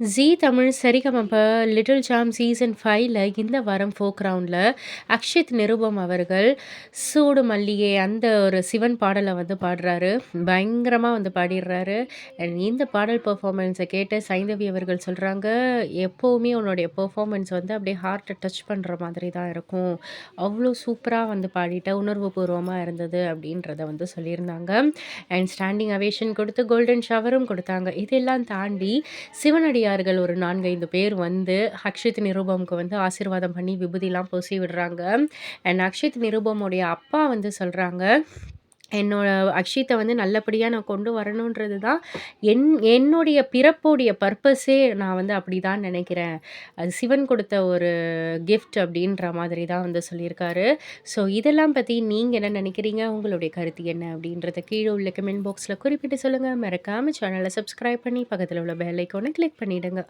Zee Tamil Sarigamapa little champs season ஃபைவ்ல இந்த வாரம் ஃபோக் ரவுண்டில் அக்ஷித் நிருபம் அவர்கள் சூடு மல்லிகை அந்த ஒரு சிவன் பாடலை வந்து பாடுறாரு. பயங்கரமாக வந்து பாடிடுறாரு. அண்ட் இந்த பாடல் பெர்ஃபார்மன்ஸை கேட்டு சைந்தவி அவர்கள் சொல்கிறாங்க எப்போவுமே உன்னுடைய பெர்ஃபார்மன்ஸ் வந்து அப்படியே ஹார்ட்டை டச் பண்ணுற மாதிரி தான் இருக்கும். அவ்வளோ சூப்பராக வந்து பாடிட்ட உணர்வு பூர்வமாக இருந்தது அப்படின்றத வந்து சொல்லியிருந்தாங்க. அண்ட் ஸ்டாண்டிங் அவேஷன் கொடுத்து கோல்டன் ஷவரும் கொடுத்தாங்க. இதெல்லாம் தாண்டி சிவனடியார்கள் ஒரு நான்கைந்து பேர் வந்து அக்ஷித் நிருபம்க்கு வந்து ஆசீர்வாதம் பண்ணி விபூதிலாம் பூசி விடுறாங்க. அண்ட் அக்ஷித் நிருபமுடைய அப்பா வந்து சொல்கிறாங்க என்னோட அக்ஷித்தை வந்து நல்லபடியாக நான் கொண்டு வரணுன்றது தான் என் என்னுடைய பிறப்புடைய பர்பஸே நான் வந்து அப்படி தான் நினைக்கிறேன். அது சிவன் கொடுத்த ஒரு கிஃப்ட் அப்படின்ற மாதிரி தான் வந்து சொல்லியிருக்காரு. ஸோ இதெல்லாம் பற்றி நீங்கள் என்ன நினைக்கிறீங்க? உங்களுடைய கருத்து என்ன அப்படின்றத கீழே உள்ள கமெண்ட் பாக்ஸில் குறிப்பிட்டு சொல்லுங்கள் மறக்காமல் சேனலை சப்ஸ்கிரைப் பண்ணி பக்கத்தில் உள்ள பெல் ஐக்கோனை கிளிக் பண்ணிவிடுங்க